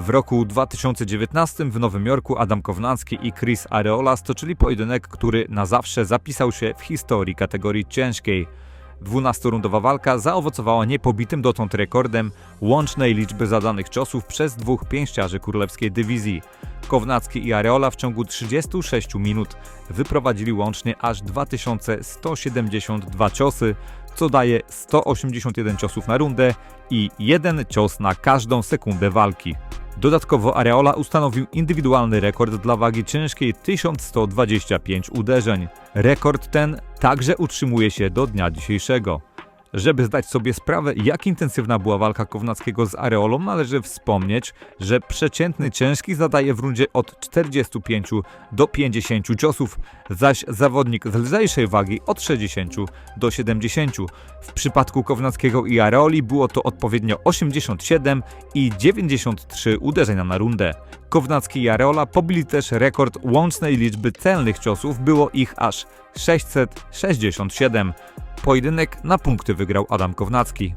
W roku 2019 w Nowym Jorku Adam Kownacki i Chris Areola stoczyli pojedynek, który na zawsze zapisał się w historii kategorii ciężkiej. 12-rundowa walka zaowocowała niepobitym dotąd rekordem łącznej liczby zadanych ciosów przez dwóch pięściarzy królewskiej dywizji. Kownacki i Areola w ciągu 36 minut wyprowadzili łącznie aż 2172 ciosy, co daje 181 ciosów na rundę i jeden cios na każdą sekundę walki. Dodatkowo Areola ustanowił indywidualny rekord dla wagi ciężkiej 1125 uderzeń. Rekord ten także utrzymuje się do dnia dzisiejszego. Żeby zdać sobie sprawę, jak intensywna była walka Kownackiego z Areolą, należy wspomnieć, że przeciętny ciężki zadaje w rundzie od 45 do 50 ciosów, zaś zawodnik z lżejszej wagi od 60 do 70. W przypadku Kownackiego i Areoli było to odpowiednio 87 i 93 uderzenia na rundę. Kownacki i Areola pobili też rekord łącznej liczby celnych ciosów, było ich aż 667. Pojedynek na punkty wygrał Adam Kownacki.